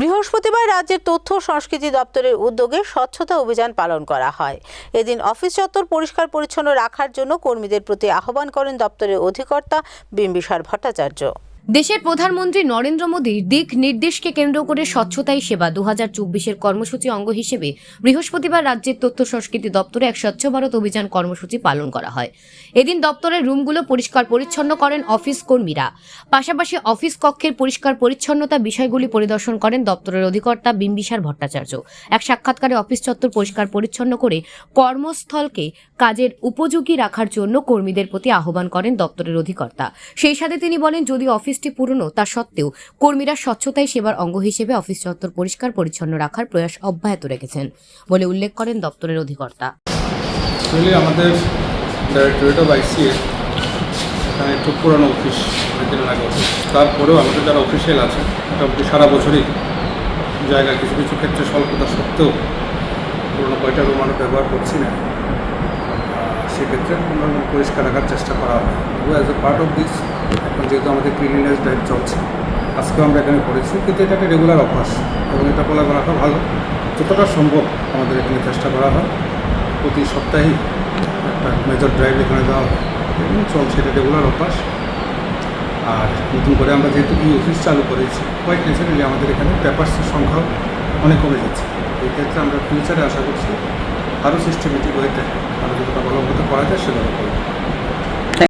বৃহস্পতিবার রাজ্যের তথ্য সংস্কৃতি দপ্তরের উদ্যোগে স্বচ্ছতা অভিযান পালন করা হয়। এদিন অফিস চত্বর পরিষ্কার পরিচ্ছন্ন রাখার জন্য কর্মীদের প্রতি আহ্বান করেন দপ্তরের অধিকর্তা বিম্বিসার ভট্টাচার্য। দেশের প্রধানমন্ত্রী নরেন্দ্র মোদীর দিক নির্দেশকে কেন্দ্র করে স্বচ্ছতাই সেবা। দু হাজার চব্বিশের কর্মসূচি অঙ্গ হিসেবে বৃহস্পতিবার রাজ্যের তথ্য সংস্কৃতি দপ্তরে এক স্বচ্ছ ভারত অভিযান কর্মসূচি পালন করা হয়। এদিন দপ্তরের রুমগুলো পরিষ্কার পরিচ্ছন্ন করেন অফিস কর্মীরা। পাশাপাশি অফিস কক্ষের পরিষ্কার পরিচ্ছন্নতা বিষয়গুলি পরিদর্শন করেন দপ্তরের অধিকর্তা বিম্বিসার ভট্টাচার্য। এক সাক্ষাৎকারে অফিস চত্বর পরিষ্কার পরিচ্ছন্ন করে কর্মস্থলকে কাজের উপযোগী রাখার জন্য কর্মীদের প্রতি আহ্বান করেন দপ্তরের অধিকর্তা। সেই সাথে তিনি বলেন, যদি অফিসটি পুরনো, তা সত্ত্বেও কর্মীরা স্বচ্ছতাই সেবার অঙ্গ হিসেবে অফিস চত্বর পরিষ্কার, পরিচ্ছন্ন রাখার প্রয়াস অব্যাহত রেখেছেন বলে উল্লেখ করেন দপ্তরের অধিকর্তা। আমাদের ডাইরেক্টরেট অফ আইসিএ এখানে একটু অফিস তারপরেও আমাদের যারা অফিসিয়াল আছে, মোটামুটি সারা বছরই জায়গায় কিছু কিছু ক্ষেত্রে স্বল্পতা সত্ত্বেও পুরোনো কয়টা রুম আমরা ব্যবহার করছি না। সেক্ষেত্রে পরিষ্কার রাখার চেষ্টা করা হবে। তবু as a part of this এখন যেহেতু আমাদের ক্লিনিনেস ড্রাইভ চলছে, আজকেও আমরা এখানে করেছি, কিন্তু এটা একটা রেগুলার অভ্যাস এবং এটা বলা রাখা ভালো। যতটা সম্ভব আমাদের এখানে চেষ্টা করা হয়। প্রতি সপ্তাহেই একটা মেজর ড্রাইভ এখানে দেওয়া হয়। চলছে এটা রেগুলার অভ্যাস। আর নতুন করে আমরা যেহেতু ই অফিস চালু করেছি কোয়াইট ন্যাচারালি আমাদের এখানে পেপার্সের সংখ্যাও অনেক কমে যাচ্ছে এই ক্ষেত্রে আমরা ফিউচারে আশা করছি আরও সিস্টেমেটিক ওয়েতে আমরা যতটা মতো করা যায় সেভাবে